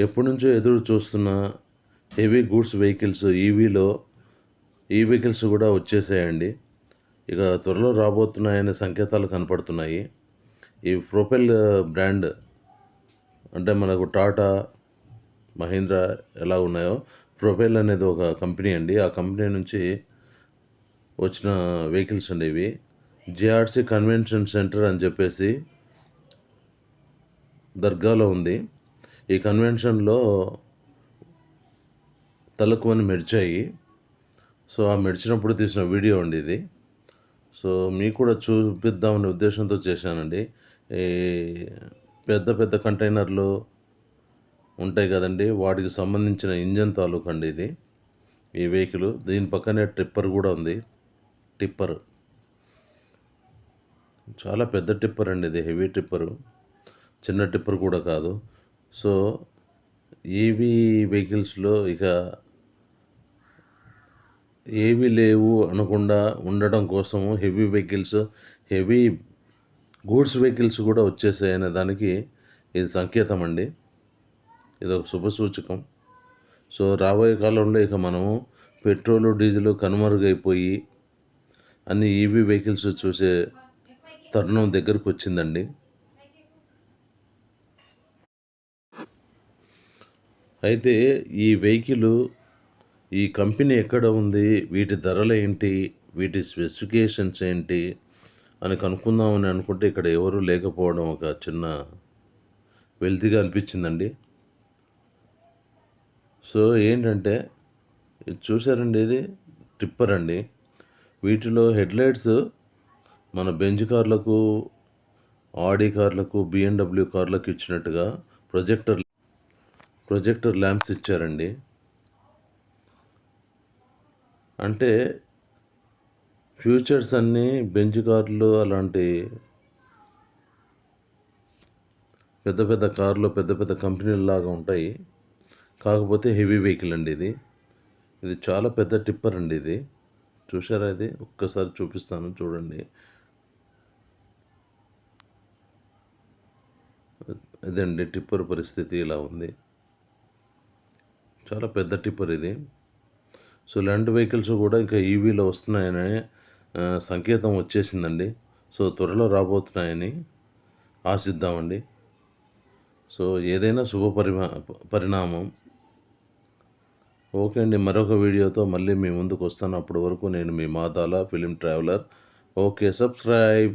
ఎప్పటి నుంచో ఎదురు చూస్తున్న హెవీ గూడ్స్ వెహికల్స్ ఈవీలో ఈ వెహికల్స్ కూడా వచ్చేసాయండి. ఇక త్వరలో రాబోతున్నాయనే సంకేతాలు కనపడుతున్నాయి. ఈ ప్రొపెల్ బ్రాండ్ అంటే మనకు టాటా మహీంద్రా ఎలా ఉన్నాయో ప్రొపెల్ అనేది ఒక కంపెనీ అండి. ఆ కంపెనీ నుంచి వచ్చిన వెహికల్స్ అండి ఇవి. జిఆర్సీ కన్వెన్షన్ సెంటర్ అని చెప్పేసి దర్గాలో ఉంది. ఈ కన్వెన్షన్లో తలకువని మెరిచాయి. సో ఆ మెరిచినప్పుడు తీసిన వీడియో అండి ఇది. సో మీకు కూడా చూపిద్దామనే ఉద్దేశంతో చేశానండి. ఈ పెద్ద పెద్ద కంటైనర్లు ఉంటాయి కదండి వాటికి సంబంధించిన ఇంజన్ తాలూకు అండి ఇది. ఈ వెహికల్ దీని పక్కనే టిప్పర్ కూడా ఉంది. టిప్పర్. చాలా పెద్ద టిప్పర్ అండి ఇది హెవీ టిప్పరు. చిన్న టిప్పర్ కూడా కాదు. సో ఈవీ వెహికల్స్లో ఇక ఏవి లేవు అనకుండా ఉండడం కోసము heavy vehicles heavy goods vehicles కూడా వచ్చేసాయనే దానికి ఇది సంకేతం అండి. ఇది ఒక శుభ సూచకం. సో రాబోయే కాలంలో ఇక మనము పెట్రోల్ డీజిల్ కనుమరుగైపోయి అన్ని ఈవీ వెహికల్స్ చూసే తరుణం దగ్గరకు వచ్చిందండి అయితే ఈ వెహికల్ ఈ కంపెనీ ఎక్కడ ఉంది? వీటి ధరలు ఏంటి? వీటి స్పెసిఫికేషన్స్ ఏంటి? అని కనుక్కుందామని అనుకుంటే ఇక్కడ ఎవరు లేకపోవడం ఒక చిన్న వెల్తీగా అనిపించిందండి. సో ఏంటంటే ఇది చూసారండి ఇది టిప్పర్ అండి. వీటిలో హెడ్లైట్స్ మన బెంజ్ కార్లకు ఆడి కార్లకు బిఎండబ్ల్యూ కార్లకు ఇచ్చినట్టుగా ప్రొజెక్టర్ ప్రొజెక్టర్ ల్యాంప్స్ ఇచ్చారండి. అంటే ఫ్యూచర్స్ అన్నీ బెంజ్ కార్లు అలాంటి పెద్ద పెద్ద కార్లు పెద్ద పెద్ద కంపెనీల లాగా ఉంటాయి. కాకపోతే హెవీ వెహికల్ అండి ఇది. ఇది చాలా పెద్ద టిప్పర్ అండి ఇది. చూసారా ఇది? ఒక్కసారి చూపిస్తాను చూడండి. ఇదండి టిప్పర్ పరిస్థితి ఇలా ఉంది. చాలా పెద్ద టిప్పర్ ఇది. సో ఇలాంటి వెహికల్స్ కూడా ఇంకా ఈవీలో వస్తున్నాయనే సంకేతం వచ్చేసిందండి. సో త్వరలో రాబోతున్నాయని ఆశిద్దామండి. సో ఏదైనా శుభ పరిమా పరిణామం. ఓకే అండి మరొక వీడియోతో మళ్ళీ మీ ముందుకు వస్తాను. అప్పటి వరకు నేను మీ మాతాల ఫిలిం ట్రావెలర్. Okay subscribe.